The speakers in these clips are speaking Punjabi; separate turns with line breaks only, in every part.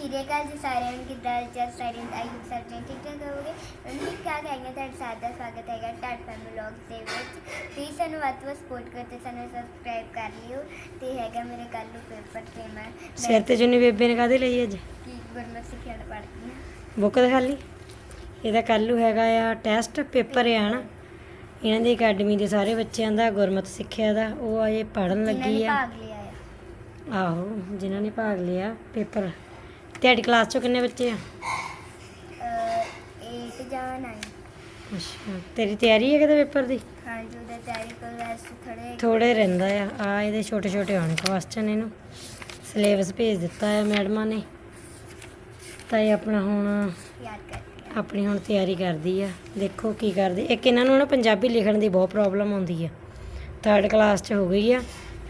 ਸ਼੍ਰੀ ਅਕਾਲ ਜੀ ਸਾਰਿਆਂ ਨੂੰ ਕਿੱਦਾਂ ਚੱਲ ਸਾਰਿਆਂ ਨੂੰ ਆਈ ਸਾਰੇ ਠੀਕ ਠਾਕ ਹੋਵੋਗੇ ਮੈਂ ਕਿਹਾ ਕਹਾਂਗੇ ਤੁਹਾਡਾ ਸਾਡਾ ਸਵਾਗਤ ਹੈਗਾ ਟਾਟ ਫੈਮ ਵਲੌਗ ਦੇ ਵਿੱਚ। ਪਲੀਜ਼ ਸਾਨੂੰ ਵੱਧ ਤੋਂ ਸਪੋਰਟ ਕਰਦੇ ਸਾਨੂੰ ਸਬਸਕ੍ਰਾਈਬ ਕਰ ਲਿਓ। ਤੇ ਹੈਗਾ ਮੇਰੇ ਕੱਲ ਨੂੰ ਪੇਪਰ ਤੇ ਮੈਂ
ਸਿਰ ਤੇ ਜੁਨੀ ਬੇਬੇ ਨੇ ਕਾਹਦੇ ਲਈ ਅੱਜ?
ਕੀ ਗੁਰਮਤ ਸਿੱਖਿਆ ਪੜ੍ਹਦੀ ਹਾਂ
ਬੁੱਕ ਦਿਖਾ ਲਈ। ਇਹਦਾ ਕੱਲੂ ਹੈਗਾ ਆ ਟੈਸਟ ਪੇਪਰ ਆ ਨਾ ਇਹਨਾਂ ਦੀ ਅਕੈਡਮੀ ਦੇ ਸਾਰੇ ਬੱਚਿਆਂ ਦਾ ਗੁਰਮਤ ਸਿੱਖਿਆ ਦਾ ਉਹ ਆਏ ਪੜਨ ਲੱਗੀ
ਨੇ
ਆ। ਆਹੋ ਜਿਨ੍ਹਾਂ ਨੇ ਭਾਗ ਲਿਆ ਪੇਪਰ ਤੁਹਾਡੀ ਕਲਾਸ ਚੋਂ ਕਿੰਨੇ ਬੱਚੇ ਆ?
8 ਜਾਂ 9
ਅੱਛਾ ਤੇਰੀ ਤਿਆਰੀ ਹੈ ਕਿਤੇ ਪੇਪਰ ਦੀ?
ਹਾਂ ਜੋ ਦਾ ਤਿਆਰੀ ਕਰ ਵੈਸੇ ਥੋੜੇ
ਥੋੜੇ ਰਹਿੰਦਾ ਆ। ਆ ਇਹਦੇ ਛੋਟੇ ਛੋਟੇ ਆਉਣੇ ਕੁਐਸਚਨ ਇਹਨੂੰ। ਸਿਲੇਬਸ ਭੇਜ ਦਿੱਤਾ ਆ ਮੈਡਮਾਂ ਨੇ। ਤਾਂ ਇਹ ਆਪਣਾ ਹੁਣ
ਯਾਦ
ਆਪਣੀ ਹੁਣ ਤਿਆਰੀ ਕਰਦੀ ਆ। ਦੇਖੋ ਕੀ ਕਰਦੀ। ਇੱਕ ਇਹਨਾਂ ਨੂੰ ਨਾ ਪੰਜਾਬੀ ਲਿਖਣ ਦੀ ਬਹੁਤ ਪ੍ਰੋਬਲਮ ਆਉਂਦੀ ਆ। ਥਰਡ ਕਲਾਸ 'ਚ ਹੋ ਗਈ ਆ।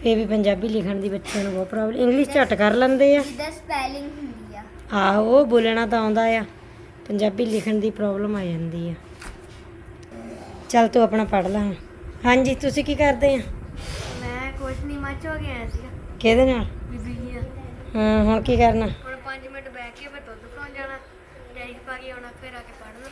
ਫੇਰ ਵੀ ਪੰਜਾਬੀ ਲਿਖਣ ਦੀ ਬੱਚਿਆਂ ਨੂੰ ਬਹੁਤ ਪ੍ਰੋਬਲਮ ਇੰਗਲਿਸ਼ ਝਟ ਕਰ ਲੈਂਦੇ ਆ।
ਜਿੱਦਾਂ ਸਪੈਲਿੰਗ ਹੁੰਦੀ
ਆਹੋ ਬੋਲਣਾ ਤਾਂ ਆਉਂਦਾ ਆ। ਪੰਜਾਬੀ ਲਿਖਣ ਦੀ ਪ੍ਰੋਬਲਮ ਆ ਜਾਂਦੀ ਆ। ਚੱਲ ਤੂੰ ਆਪਣਾ ਪੜ ਲੈ ਹੁਣ। ਹਾਂਜੀ ਤੁਸੀਂ ਕੀ ਕਰਦੇ ਆ?
ਮੈਂ ਕੁਝ ਨਹੀਂ ਮੱਚ ਹੋ ਗਿਆ ਸੀ
ਕਿਹਦੇ ਨਾਲ?
ਬੀਬੀ ਜੀ ਨਾਲ।
ਹਾਂ ਹੁਣ ਕੀ ਕਰਨਾ?
ਹੁਣ 5 ਮਿੰਟ ਬੈਠ ਕੇ ਮੈਂ ਦੁੱਧ ਪਾਉਣ ਜਾਣਾ। ਡੈਡੀ ਪਾ ਕੇ ਆਉਣਾ ਫਿਰ ਆ ਕੇ ਪੜ੍ਹਨਾ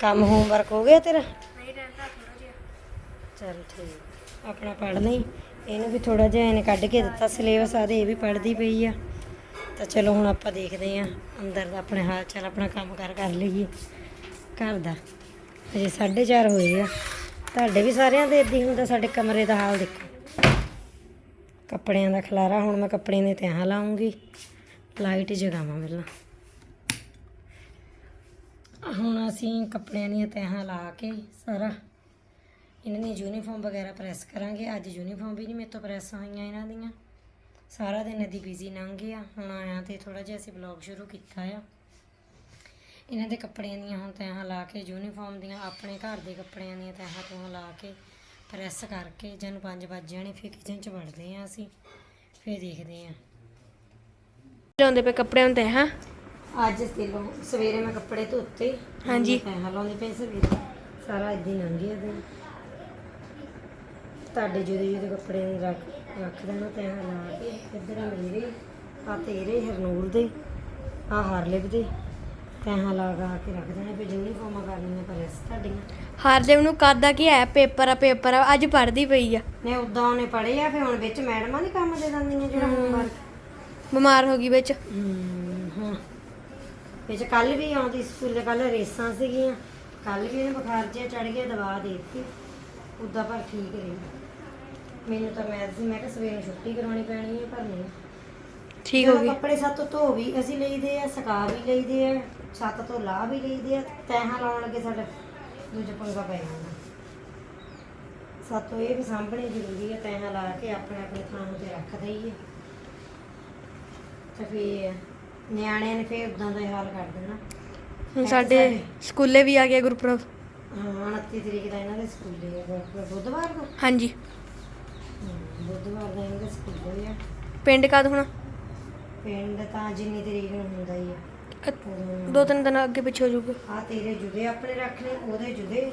ਕੰਮ ਹੋਮਵਰਕ ਹੋ ਗਿਆ ਤੇਰਾ?
ਨਹੀਂ ਰਹਿੰਦਾ ਥੋੜਾ ਜਿਹਾ।
ਚਲ ਠੀਕ। ਆਪਣਾ ਪੜ ਲਈ। ਇਹਨੂੰ ਵੀ ਥੋੜਾ ਜਿਹਾ ਇਹਨੇ ਕੱਢ ਕੇ ਦਿੱਤਾ ਸਿਲੇਬਸ ਆਦੇ ਇਹ ਵੀ ਪੜਦੀ ਪਈ ਆ। ਤਾਂ ਚਲੋ ਹੁਣ ਆਪਾਂ ਦੇਖਦੇ ਆ ਅੰਦਰ ਦਾ ਆਪਣੇ ਹਾਲ ਚਾਲ, ਆਪਣਾ ਕੰਮ ਕਰ ਕਰ ਲਈਏ। ਘਰ ਦਾ। ਅਜੇ 4:30 ਹੋਏ ਆ। ਤੁਹਾਡੇ ਵੀ ਸਾਰਿਆਂ ਦੇ ਇਦਾਂ ਹੁੰਦਾ, ਸਾਡੇ ਕਮਰੇ ਦਾ ਹਾਲ ਦੇਖੋ। ਕੱਪੜਿਆਂ ਦਾ ਖਲਾਰਾ, ਹੁਣ ਮੈਂ ਕੱਪੜਿਆਂ ਦੇ ਤਹਾਂ ਲਾਉਂਗੀ। ਲਾਈਟ ਜਗਾਵਾਂ ਪਹਿਲਾਂ। ਹੁਣ ਅਸੀਂ ਕੱਪੜਿਆਂ ਦੀਆਂ ਤਹਾਂ ਲਾ ਕੇ ਸਾਰਾ ਇਹਨਾਂ ਦੀ ਯੂਨੀਫਾਰਮ ਵਗੈਰਾ ਪ੍ਰੈਸ ਕਰਾਂਗੇ। ਅੱਜ ਯੂਨੀਫਾਰਮ ਵੀ ਨਹੀਂ ਮੇਰੇ ਤੋਂ ਪ੍ਰੈਸ ਹੋਈਆਂ ਇਹਨਾਂ ਦੀਆਂ। ਸਾਰਾ ਦਿਨ ਇਹਦੀ ਬਿਜ਼ੀ ਲੰਘ ਗਿਆ। ਹੁਣ ਆਇਆ ਤੇ ਥੋੜਾ ਜਿਹਾ ਅਸੀਂ ਵਲੌਗ ਸ਼ੁਰੂ ਕੀਤਾ ਆ। ਇਹਨਾਂ ਦੇ ਕੱਪੜਿਆਂ ਦੀਆਂ ਹੁਣ ਤਹਾਂ ਲਾ ਕੇ ਯੂਨੀਫਾਰਮ ਦੀਆਂ ਆਪਣੇ ਘਰ ਦੇ ਕੱਪੜਿਆਂ ਦੀਆਂ ਤਹਾਂ ਤੋਂ ਲਾ ਕੇ ਪ੍ਰੈਸ ਕਰਕੇ ਜਨ 5 ਵਜ ਜਾਣੇ ਫਿਰ ਕਿਚਨ 'ਚ ਵੜਦੇ ਆ ਅਸੀਂ ਫਿਰ ਦੇਖਦੇ ਆ
ਲਾਉਂਦੇ ਪਏ ਕੱਪੜਿਆਂ ਤੇ ਹਾਂ
ਅੱਜ ਸਵੇਰੋਂ ਸਵੇਰੇ ਮੈਂ ਕੱਪੜੇ ਧੋਤੇ
ਹਾਂਜੀ।
ਤਹਾਂ ਲਾਉਂਦੇ ਪਏ ਸਵੇਰੇ ਸਾਰਾ ਇਦਾਂ ਹੀ ਲੰਘ ਗਿਆ ਦਿਨ। ਤੁਹਾਡੇ ਜਿਹਦੇ ਜਿਹਦੇ ਕੱਪੜੇ ਨੂੰ ਰੱਖ ਰੱਖ ਦੇਣਾ ਤਹਾਂ ਲਾ ਕੇ ਇੱਧਰ ਮੇਰੇ ਆ ਤੇਰੇ ਹਰਨੂਰ ਦੇ ਆ ਹਰਲਿਪ ਦੇ ਤਹਾਂ ਲਗਾ ਕੇ ਰੱਖ ਦੇਣਾ ਫਿਰ ਯੂਨੀਫਾਰਮਾਂ ਕਰਨੀਆਂ ਪ੍ਰੈਸ ਤੁਹਾਡੀਆਂ।
ਹਰਦੇਵ ਨੂੰ ਕਰਦਾ ਕੀ ਹੈ? ਪੇਪਰ ਆ ਪੇਪਰ ਆ ਅੱਜ ਪੜ੍ਹਦੀ ਪਈ ਆ।
ਨੇ ਉਦਾਂ ਉਹਨੇ ਪੜ੍ਹੇ ਆ ਫਿਰ ਹੁਣ ਵਿੱਚ ਮੈਡਮਾਂ ਨਹੀਂ ਕੰਮ ਦੇ ਦਿੰਦੀਆਂ ਜਿਹੜਾ ਹੋਮਵਰਕ
ਬਿਮਾਰ ਹੋ ਗਈ ਵਿੱਚ।
ਹਾਂ ਵਿੱਚ ਕੱਲ ਵੀ ਆਉਂਦੀ ਸਕੂਲੇ ਕੱਲ ਰੇਸਾਂ ਸੀਗੀਆਂ। ਕੱਲ ਵੀ ਇਹਨੂੰ ਬੁਖਾਰ ਜਿਹਾ ਚੜ ਗਿਆ ਦਵਾ ਦੇ ਦਿੱਤੀ। ਉਦਾਂ ਪਰ ਠੀਕ ਰਹੀ। ਮੈਨੂੰ ਤਾਂ ਮੈਂ ਸੀ ਮੈਂ ਕਿਹਾ ਸਵੇਰ ਨੂੰ ਛੁੱਟੀ ਕਰਾਉਣੀ ਪੈਣੀ ਹੈ ਪਰ ਨਹੀਂ।
ਠੀਕ
ਜਦੋਂ ਕੱਪੜੇ ਸੱਤ ਧੋ ਵੀ ਅਸੀਂ ਲਈਦੇ ਆ ਸੁਕਾ ਵੀ ਲਈਦੇ ਆ ਛੱਤ ਤੋਂ ਲਾ ਵੀ ਲਈਦੇ ਆ ਤੈਹਾਂ ਲਾਉਣ ਲੱਗੇ ਸਾਡਾ ਦੂਜਾ ਪੰਗਾ ਪੈ ਜਾਂਦਾ। ਸਾਤੋਂ ਇਹ ਵੀ ਸਾਂਭਣੇ ਜ਼ਰੂਰੀ ਹੈ ਤੈਹਾਂ ਲਾ ਕੇ ਆਪਣੇ ਆਪਣੇ ਥਾਂ ਤੇ ਰੱਖ ਦਈਏ। ਤੇ ਫਿਰ ਨਿਆਣਿਆਂ ਨੇ ਫਿਰ ਉਦਾਂ ਦਾ ਹੀ ਹਾਲ ਕਰ ਦੇਣਾ।
ਹੁਣ ਸਾਡੇ ਸਕੂਲੇ ਵੀ ਆ ਗਿਆ ਗੁਰਪ੍ਰਭ
ਹਾਂ 29 ਤਰੀਕ ਦਾ ਇਹਨਾਂ ਦੇ ਸਕੂਲੇ ਹੈ ਗੁਰਪੁਰਬ ਬੁੱਧਵਾਰ ਦਾ
ਹਾਂਜੀ।
ਬੁੱਧਵਾਰ ਦਾ ਇਹਨਾਂ ਦੇ ਸਕੂਲੇ ਆ।
ਪਿੰਡ ਕਦ ਹੁਣ?
ਪਿੰਡ ਤਾਂ ਜਿੰਨੀ ਤਰੀਕ ਨੂੰ ਹੁੰਦਾ ਹੀ ਆ।
ਦੋ ਤਿੰਨ ਦਿਨ ਅੱਗੇ ਪਿੱਛੇ ਹੋ ਜਾਊਗਾ।
ਆ ਤੇਰੇ ਜੁਦੇ ਆਪਣੇ ਰੱਖਣੇ ਉਹਦੇ ਜੁਦੇ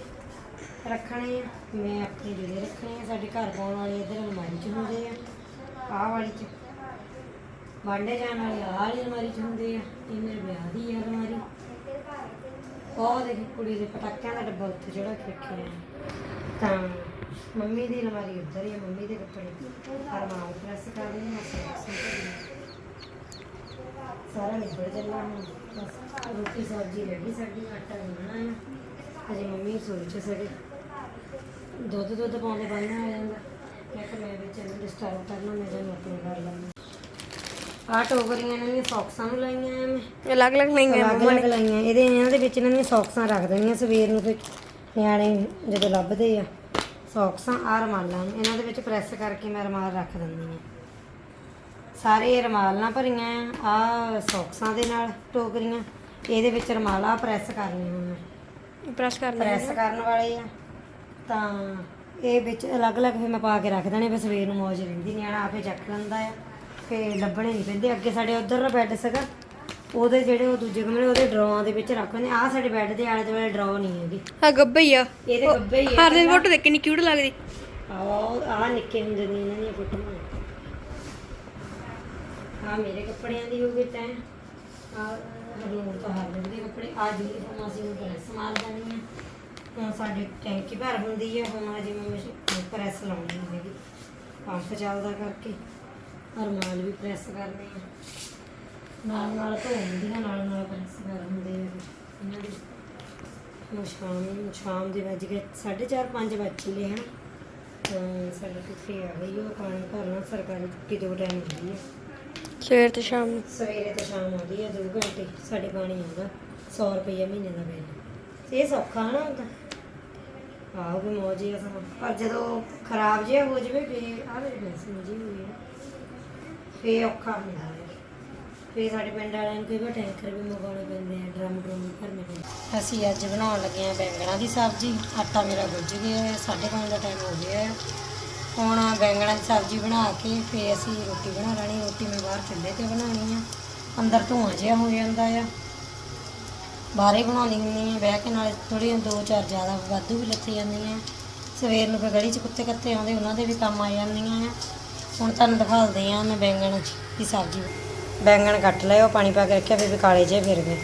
ਰੱਖਣੇ ਆ। ਮੈਂ ਆਪਣੇ ਜੁਦੇ ਰੱਖਣੇ ਆ। ਸਾਡੇ ਘਰ ਪਾਉਣ ਵਾਲੇ ਇਧਰ ਅਲਮਾਰੀ 'ਚ ਹੁੰਦੇ ਆ। ਆਹ ਵਾਲੀ 'ਚ। ਵਾਂਡੇ ਜਾਣ ਵਾਲੇ ਆਹ ਵਾਲੀ ਅਲਮਾਰੀ 'ਚ ਹੁੰਦੇ ਆ। ਇਹ ਮੇਰੇ ਵਿਆਹ ਦੀ ਆ ਅਲਮਾਰੀ। ਉਹ ਦੇਖ ਕੁੜੀ ਦੇ ਪਟਾਕਿਆਂ ਦਾ ਡੱਬਾ ਉੱਥੇ ਜਿਹੜਾ ਰੱਖਿਆ ਆ ਤਾਂ ਮੰਮੀ ਦੀ ਅਲਮਾਰੀ ਉੱਧਰ ਹੀ ਆ ਮੰਮੀ ਦੇ ਕੱਪੜੇ। ਅਰਮਾਨ ਪ੍ਰੈਸ ਕਰ ਲਈ ਮੈਂ ਸਾਰਾ ਨਿਬੜ ਚੱਲਾ ਹੁਣ ਬਸ। ਰੋਟੀ ਸਬਜ਼ੀ ਰੈਡੀ ਸਾਡੀ ਆਟਾ ਗੁੰਨਣਾ ਹੈ ਅਜੇ ਮੰਮੀ ਸੋਈ ਚ ਸੜੇ ਦੁੱਧ ਦੁੱਧ ਪਾਉਂਦੇ ਬੰਨ ਆ ਜਾਂਦਾ। ਮੈਂ ਕਿਹਾ ਮੈਂ ਵਿੱਚ ਇਹਨੂੰ ਡਿਸਟਰਬ ਕਰਨਾ ਮੈਂ ਜਾਨੂੰ ਆਪਣੇ ਕਰ ਲਾਂਗੀ ਆਹ ਟੋਕਰੀਆਂ ਇਹਨਾਂ ਦੀਆਂ ਸੌਕਸਾਂ ਨੂੰ ਲਾਈਆਂ ਆ ਮੈਂ।
ਅਲੱਗ ਅਲੱਗ ਲਈਆਂ
ਅਲੱਗ ਅਲੱਗ ਲਾਈਆਂ। ਇਹਦੇ ਇਹਨਾਂ ਦੇ ਵਿੱਚ ਇਹਨਾਂ ਦੀਆਂ ਸੌਕਸਾਂ ਰੱਖ ਦੇਣੀਆਂ ਸਵੇਰ ਨੂੰ ਫਿਰ ਨਿਆਣੇ ਜਦੋਂ ਲੱਭਦੇ ਆ ਸੌਕਸਾਂ ਆ ਰਮਾਲਾਂ ਨੂੰ ਇਹਨਾਂ ਦੇ ਵਿੱਚ ਪ੍ਰੈਸ ਕਰਕੇ ਮੈਂ ਰਮਾਲ ਰੱਖ ਦਿੰਦੀ ਆ ਸਾਰੇ ਰਮਾਲ ਨਾਲ ਭਰੀਆਂ ਆ ਸੌਕਸਾਂ ਦੇ ਨਾਲ ਟੋਕਰੀਆਂ ਇਹਦੇ ਵਿੱਚ ਰਮਾਲ ਆ ਪ੍ਰੈਸ ਕਰਨੇ ਹੁਣ ਮੈਂ।
ਪ੍ਰੈਸ ਕਰ
ਪ੍ਰੈਸ ਕਰਨ ਵਾਲੇ ਆ ਤਾਂ ਇਹ ਵਿੱਚ ਅਲੱਗ-ਅਲੱਗ ਫਿਰ ਮੈਂ ਪਾ ਕੇ ਰੱਖ ਦੇਣੇ ਫਿਰ ਸਵੇਰ ਨੂੰ ਮੌਜ ਰਹਿੰਦੀ ਨਿਆਣਾ ਆਪੇ ਚੱਕ ਲੈਂਦਾ ਆ ਫੇ ਲੱਭਣੇ ਨਹੀਂ ਪੈਂਦੇ। ਅੱਗੇ ਸਾਡੇ ਉਧਰ ਬੈੱਡ ਸੀਗਾ ਉਹਦੇ ਜਿਹੜੇ ਉਹ ਦੂਜੇ ਕਮਰੇ ਉਹਦੇ ਡਰਾਵਾਂ ਦੇ ਵਿੱਚ ਰੱਖ ਦਿੰਦੇ ਆ। ਸਾਡੇ ਬੈੱਡ ਦੇ ਆਲੇ ਦੁਆਲੇ ਡਰਾਅ ਨਹੀਂ ਹੈਗੀ।
ਆ ਗੱਬੇ ਹੀ ਆ।
ਇਹਦੇ ਗੱਬੇ ਹੀ ਆ।
ਹਰਦੇਵ ਫੋਟੋ ਦੇਖ ਕਿੰਨੀ ਕਿਊਟ ਲੱਗਦੀ।
ਆਹ ਆ ਨਿੱਕੇ ਹੁੰਦੇ ਨੇ ਇਹਨਾਂ ਦੀਆਂ ਫੋਟੋਆਂ। ਆ ਮੇਰੇ ਕੱਪੜਿਆਂ ਦੀ ਹੋ ਗਈ ਤੈਂ ਆ ਹਰਲੋੜ ਤੋਂ ਹਰਲੋੜ ਦੇ ਕੱਪੜੇ। ਆ ਯੂਨੀਫਾਰਮ ਅਸੀਂ ਹੁਣ ਪ੍ਰੈਸ ਮਾਰ ਦੇਣੀ ਆ। ਹੁਣ ਸਾਡੇ ਟੈਂਕੀ ਭਰ ਹੁੰਦੀ ਆ। ਹੁਣ ਅਜੇ ਮੈਂ ਪ੍ਰੈਸ ਲਾਉਣੀ ਹੈਗੀ ਪੰਪ ਚੱਲਦਾ ਕਰਕੇ। ਅਰਮਾਲ ਵੀ ਪ੍ਰੈਸ ਕਰਨੇ ਆ। ਨਾਲ ਨਾਲ ਧੋ ਹੁੰਦੀਆਂ ਨਾਲ ਨਾਲ ਪ੍ਰੈਸ ਕਰ ਹੁੰਦੇ ਆ ਇਹਨਾਂ ਦੇ। ਹੁਣ ਸ਼ਾਮ ਨੂੰ ਸ਼ਾਮ ਦੇ ਵੱਜ ਗਏ 4:30 5 ਵੱਜ ਚੁੱਲੇ ਹਨ। ਤਾਂ ਸਾਡਾ ਕਿੱਥੇ ਆ ਗਈ ਉਹ ਪਾਣੀ ਭਰਨਾ ਸਰਕਾਰੀ ਛੁੱਟੀ ਦੋ ਟਾਈਮ ਹੁੰਦੀ ਹੈ।
ਸਵੇਰ ਤੇ ਸ਼ਾਮ ਨੂੰ।
ਸਵੇਰੇ ਤੇ ਸ਼ਾਮ ਆਉਂਦੀ ਹੈ 2 ਘੰਟੇ ਸਾਡੇ ਪਾਣੀ ਆਉਂਦਾ 100 ਰੁਪਏ ਮਹੀਨੇ ਦਾ ਬਿੱਲ ਇਹ ਸੌਖਾ ਨਾ ਹੁੰਦਾ ਆਹੋ ਵੀ ਮੌਜ ਹੀ ਆ ਸਗੋਂ। ਪਰ ਜਦੋਂ ਖਰਾਬ ਜਿਹਾ ਹੋ ਜਾਵੇ ਫੇ ਆ ਮੇਰੇ ਪੈਸੇ ਮਜੀ ਹੋਈ ਆ ਫੇ ਔਖਾ ਹੁੰਦਾ ਹੈ। ਫੇ ਸਾਡੇ ਪਿੰਡ ਵਾਲਿਆਂ ਨੂੰ ਕਈ ਵਾਰ ਟੈਂਕਰ ਵੀ ਮੰਗਾਉਣੇ ਪੈਂਦੇ ਆ, ਡਰਮ ਡਰਮ ਭਰਨੇ ਪੈਂਦੇ ਅਸੀਂ ਅੱਜ ਬਣਾਉਣ ਲੱਗੇ ਆ ਬੈਂਗਣਾ ਦੀ ਸਬਜ਼ੀ। ਆਟਾ ਮੇਰਾ ਗੁੱਝ ਗਿਆ ਹੈ 5:30 ਦਾ ਟਾਈਮ ਹੋ ਗਿਆ ਹੈ। ਹੁਣ ਬੈਂਗਣਾ ਦੀ ਸਬਜ਼ੀ ਬਣਾ ਕੇ ਫੇ ਅਸੀਂ ਰੋਟੀ ਬਣਾ ਲੈਣੀ ਰੋਟੀ ਮੈਂ ਬਾਹਰ ਚੁੱਲ੍ਹੇ ਤੇ ਬਣਾਉਣੀ ਆ ਅੰਦਰ ਧੂਆਂ ਜਿਹਾ ਹੋ ਜਾਂਦਾ ਆ। ਬਾਹਰੇ ਬਣਾਉਣੀ ਹੁੰਦੀ ਆ ਬਹਿ ਕੇ ਨਾਲੇ ਥੋੜ੍ਹੀਆਂ ਦੋ ਚਾਰ ਜ਼ਿਆਦਾ ਵਾਧੂ ਵੀ ਲੱਥੀ ਜਾਂਦੀਆਂ ਆ। ਸਵੇਰ ਨੂੰ ਫਿਰ ਗਲੀ 'ਚ ਕੁੱਤੇ ਕੱਤੇ ਆਉਂਦੇ, ਉਹਨਾਂ ਦੇ ਵੀ ਕੰਮ ਆ ਜਾਂਦੀਆਂ ਆ। ਹੁਣ ਤੁਹਾਨੂੰ ਦਿਖਾਉਂਦੇ ਆ ਮੈਂ ਬੈਂਗਣ ਦੀ ਸਬਜ਼ੀ। ਬੈਂਗਣ ਕੱਟ ਲਏ ਉਹ ਪਾਣੀ ਪਾ ਕੇ ਰੱਖਿਆ ਫਿਰ ਵੀ ਕਾਲੇ ਜਿਹੇ ਫਿਰ ਗਏ।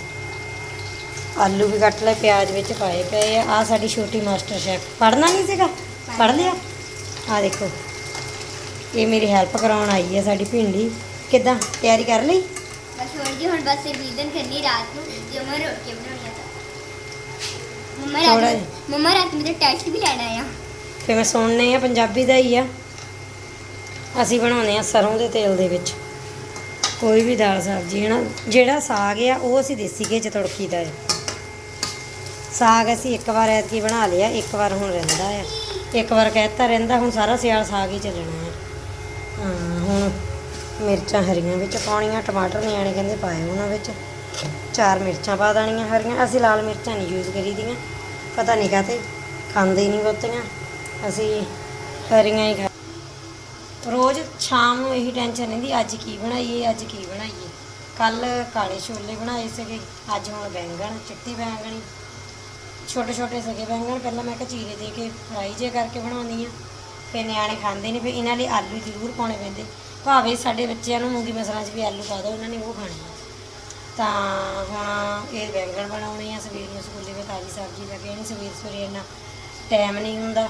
ਆਲੂ ਵੀ ਕੱਟ ਲਏ ਪਿਆਜ਼ ਵਿੱਚ ਪਾਏ ਪਏ ਆ। ਆ ਸਾਡੀ ਛੋਟੀ ਮਾਸਟਰ ਸ਼ੈਫ। ਪੜਨਾ ਨਹੀਂ ਸੀਗਾ? ਪੜ ਲਿਆ? ਆ ਦੇਖੋ। ਇਹ ਮੇਰੀ ਹੈਲਪ ਕਰਾਉਣ ਆਈ ਹੈ ਸਾਡੀ ਭਿੰਡੀ। ਕਿੱਦਾਂ? ਤਿਆਰੀ ਕਰ ਲਈ?
ਬਸ ਹੋਰ ਜੀ ਹੁਣ ਬਸ ਰਿਵੀਜ਼ਨ ਕਰਨੀ ਰਾਤ ਨੂੰ ਜੋ ਮੈਂ ਰੋਟੀ ਬਣਾਉਣੀ ਆ ਤਾਂ। ਮੰਮਾ
ਥੋੜ੍ਹਾ
ਰਾਤ
ਜਿਹਾ।
ਨੂੰ- ਮੰਮਾ ਰਾਤ ਨੂੰ ਟੈਸਟ ਵੀ ਲੈਣਾ ਆ।
ਫਿਰ ਮੈਂ ਸੁਣਨੇ ਆ ਪੰਜਾਬੀ ਦਾ ਹੀ ਆ। ਅਸੀਂ ਬਣਾਉਂਦੇ ਆ ਸਰੋਂ ਦੇ ਤੇਲ ਦੇ ਵਿੱਚ। ਕੋਈ ਵੀ ਦਾਲ ਸਬਜ਼ੀ ਹੈ ਨਾ ਜਿਹੜਾ ਸਾਗ ਆ, ਉਹ ਅਸੀਂ ਦੇਸੀ ਘੇ ਚ ਤੜਕੀ ਦਾ ਹੈ ਸਾਗ ਅਸੀਂ ਇੱਕ ਵਾਰ ਐਤਕੀ ਬਣਾ ਲਿਆ, ਇੱਕ ਵਾਰ ਹੁਣ ਰਹਿੰਦਾ ਆ। ਇੱਕ ਵਾਰ ਕਹਿਤਾ ਰਹਿੰਦਾ, ਹੁਣ ਸਾਰਾ ਸਿਆਲ ਸਾਗ ਹੀ ਚੱਲਣਾ ਹੈ ਹਾਂ, ਹੁਣ ਮਿਰਚਾਂ ਹਰੀਆਂ ਵਿੱਚ ਪਾਉਣੀਆਂ, ਟਮਾਟਰ ਨਿਆਣੇ ਕਹਿੰਦੇ ਪਾਏ ਉਹਨਾਂ ਵਿੱਚ। ਚਾਰ ਮਿਰਚਾਂ ਪਾ ਦੇਣੀਆਂ ਹਰੀਆਂ, ਅਸੀਂ ਲਾਲ ਮਿਰਚਾਂ ਨਹੀਂ ਯੂਜ਼ ਕਰੀਦੀਆਂ ਪਤਾ ਨਹੀਂ ਕਾਤੇ ਖਾਂਦੇ ਨਹੀਂ ਬਹੁਤੀਆਂ। ਅਸੀਂ ਹਰੀਆਂ ਹੀ ਖਾ ਰੋਜ਼ ਸ਼ਾਮ ਨੂੰ ਇਹੀ ਟੈਨਸ਼ਨ ਰਹਿੰਦੀ, ਅੱਜ ਕੀ ਬਣਾਈਏ, ਅੱਜ ਕੀ ਬਣਾਈਏ? ਕੱਲ ਕਾਲੇ ਛੋਲੇ ਬਣਾਏ ਸੀਗੇ, ਅੱਜ ਹੁਣ ਬੈਂਗਣ, ਚਿੱਟੀ ਬੈਂਗਣੀ। ਛੋਟੇ ਛੋਟੇ ਸੀਗੇ ਬੈਂਗਣ, ਪਹਿਲਾਂ ਮੈਂ ਕਿਹਾ ਚੀਰੇ ਦੇ ਕੇ ਫਰਾਈ ਜੇ ਕਰਕੇ ਬਣਾਉਂਦੀ ਆ ਫਿਰ ਨਿਆਣੇ ਖਾਂਦੇ ਨਹੀਂ ਫਿਰ ਇਹਨਾਂ ਲਈ ਆਲੂ ਜ਼ਰੂਰ ਪਾਉਣੇ ਪੈਂਦੇ। ਭਾਵੇਂ ਸਾਡੇ ਬੱਚਿਆਂ ਨੂੰ ਮੂੰਗੀ ਮਸਰਾਂ 'ਚ ਵੀ ਆਲੂ ਪਾ ਦਿਓ ਉਹਨਾਂ ਨੇ ਉਹ ਖਾਣੇ ਆ। ਤਾਂ ਹੁਣ ਇਹ ਬੈਂਗਣ ਬਣਾਉਣੇ ਆ, ਸਵੇਰ ਨੂੰ ਸਕੂਲੇ ਵਿੱਚ ਤਾਜ਼ੀ ਸਬਜ਼ੀ ਲੈ ਕੇ ਆਣੀ ਸਵੇਰ ਸਵੇਰੇ ਇੰਨਾ ਟਾਈਮ ਨਹੀਂ ਹੁੰਦਾ।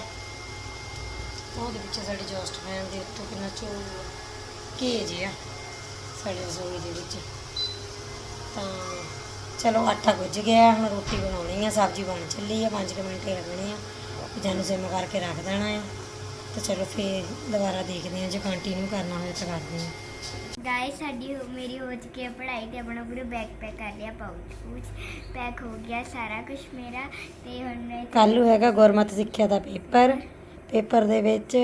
ਉਹਦੇ ਵਿੱਚ ਸਾਡੇ ਜੋਸਟ ਫੈਨ ਦੇ ਉੱਤੋਂ ਕਿੰਨਾ ਚੋ ਘੇ ਜਿਹਾ ਸਾਡੇ ਰਸੋਈ ਦੇ ਵਿੱਚ। ਤਾਂ ਚਲੋ ਆਟਾ ਗੁੱਝ ਗਿਆ ਹੁਣ ਰੋਟੀ ਬਣਾਉਣੀ ਆ ਸਬਜ਼ੀ ਬਣ ਚੱਲੀ ਆ 5 ਮਿੰਟ ਹੀ ਲੱਗਣੇ ਆ ਜਾਨੂੰ ਸਿਮ ਕਰਕੇ ਰੱਖ ਦੇਣਾ ਆ। ਤੇ ਚਲੋ ਫੇਰ ਦੁਬਾਰਾ ਦੇਖਦੇ ਆ ਜੇ ਕੰਟੀਨਿਊ ਕਰਨਾ ਹੋਵੇ ਤਾਂ ਕਰਦੇ ਆ।
ਗਾਇਸ ਸਾਡੀ ਮੇਰੀ ਹੋ ਚੁੱਕੀ ਹੈ ਪੜ੍ਹਾਈ ਤੇ ਆਪਣਾ ਪੂਰਾ ਬੈਗ ਪੈਕ ਕਰ ਲਿਆ ਪਾਉਚ ਪੂਚ ਪੈਕ ਹੋ ਗਿਆ ਸਾਰਾ ਕੁਝ ਮੇਰਾ ਤੇ ਹੁਣ ਮੈਂ
ਕੱਲ੍ਹ ਨੂੰ ਹੈਗਾ ਗੁਰਮਤ ਸਿੱਖਿਆ ਦਾ ਪੇਪਰ। ਪੇਪਰ ਦੇ ਵਿੱਚ।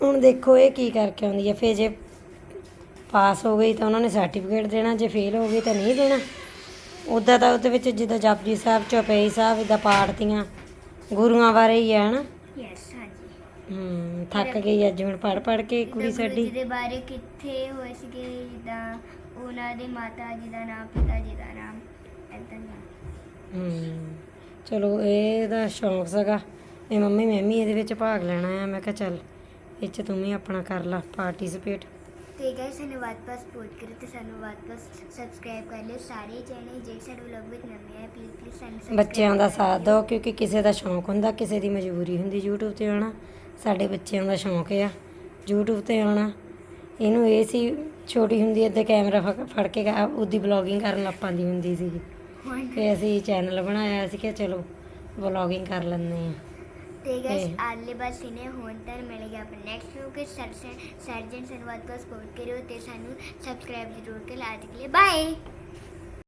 ਹੁਣ ਦੇਖੋ ਇਹ ਕੀ ਕਰਕੇ ਆਉਂਦੀ ਹੈ ਫੇ ਜੇ ਪਾਸ ਹੋ ਗਈ ਤਾਂ ਉਹਨਾਂ ਨੇ ਸਰਟੀਫਿਕੇਟ ਦੇਣਾ ਜੇ ਫੇਲ ਹੋ ਗਈ ਤਾਂ ਨਹੀਂ ਦੇਣਾ। ਉੱਦਾਂ ਤਾਂ ਉਹਦੇ ਵਿੱਚ ਜਿੱਦਾਂ ਜਪਜੀ ਸਾਹਿਬ ਚੌਪਈ ਸਾਹਿਬ ਇਦਾਂ ਪਾਠ ਦੀਆਂ ਗੁਰੂਆਂ ਬਾਰੇ ਹੀ ਹੈ ਹਨਾ
ਯੈਸ ਹਾਂਜੀ।
ਹੂੰ ਥੱਕ ਗਈ ਅੱਜ ਹੁਣ ਪੜ ਪੜ ਕੇ ਕੁੜੀ ਸਾਡੀ
ਜੀ ਦੇ ਬਾਰੇ ਕਿੱਥੇ ਹੋਏ ਸੀਗੇ ਜਿੱਦਾਂ ਉਹਨਾਂ ਦੇ ਮਾਤਾ ਜੀ ਦਾ ਨਾਮ ਪਿਤਾ ਜੀ ਦਾ ਨਾਮ ਏਦਾਂ ਦਾ
ਹੂੰ ਚਲੋ ਇਹਦਾ ਸ਼ੌਂਕ ਸੀਗਾ। ਇਹ ਮੰਮੀ ਮੈਂ ਵੀ ਇਹਦੇ ਵਿੱਚ ਭਾਗ ਲੈਣਾ ਆ। ਮੈਂ ਕਿਹਾ ਚੱਲ ਇਹ 'ਚ ਤੂੰ ਵੀ ਆਪਣਾ ਕਰ ਲਾ ਪਾਰਟਿਸਿਪੇਟ
ਤੇ ਗਾਇਸ ਸਾਨੂੰ ਵੱਧ ਤੋਂ ਸਪੋਰਟ ਕਰੋ ਤੇ ਸਾਨੂੰ ਵੱਧ ਤੋਂ ਸਬਸਕ੍ਰਾਈਬ ਕਰ ਲਿਓ। ਸਾਰੇ ਚੈਨਲ ਜਿਹੜੇ ਸਾਡੇ ਵਲੌਗ ਵਿੱਚ ਨਵੇਂ ਆ ਪਲੀਜ਼ ਪਲੀਜ਼ ਸਾਨੂੰ subscribe
ਬੱਚਿਆਂ ਦਾ ਸਾਥ। ਦਿਓ ਕਿਉਂਕਿ ਕਿਸੇ ਦਾ ਸ਼ੌਂਕ ਹੁੰਦਾ ਕਿਸੇ ਦੀ ਮਜਬੂਰੀ ਹੁੰਦੀ YouTube ਤੇ ਆਉਣਾ। ਸਾਡੇ ਬੱਚਿਆਂ ਦਾ ਸ਼ੌਂਕ ਆ YouTube ਤੇ ਆਉਣਾ। ਇਹਨੂੰ ਇਹ ਸੀ ਛੋਟੀ ਹੁੰਦੀ ਏਦਾਂ ਕੈਮਰਾ ਫੜ- ਫੜ ਕੇ ਗਾ- ਉਹਦੀ ਬਲੌਗਿੰਗ ਕਰਨ ਲੱਗ ਪੈਂਦੀ ਹੁੰਦੀ ਸੀਗੀ।
ਹੁਣ
ਤੇ ਅਸੀਂ ਚੈਨਲ ਬਣਾਇਆ ਸੀ ਕਿ ਚਲੋ ਬਲੌਗਿੰਗ ਕਰ ਲੈਂਦੇ ਆ
ਤੇ ਗਾਇਸ ਆਲੇ ਬਸ ਇਹਨੇ ਹੁਣ ਤੱਕ ਮਿਲੇਗਾ ਆਪਣੇ ਨੈਕਸਟ ਵੀਡੀਓ ਕੇ ਸਰਜਨ ਸਰਜਨ ਤੋਂ ਵੱਧ ਸਪੋਰਟ ਕਰਿਓ ਤੇ ਸਾਨੂੰ ਸਬਸਕ੍ਰਾਈਬ ਜ਼ਰੂਰ ਕਰ। ਲਾ ਦੇ ਬਾਏ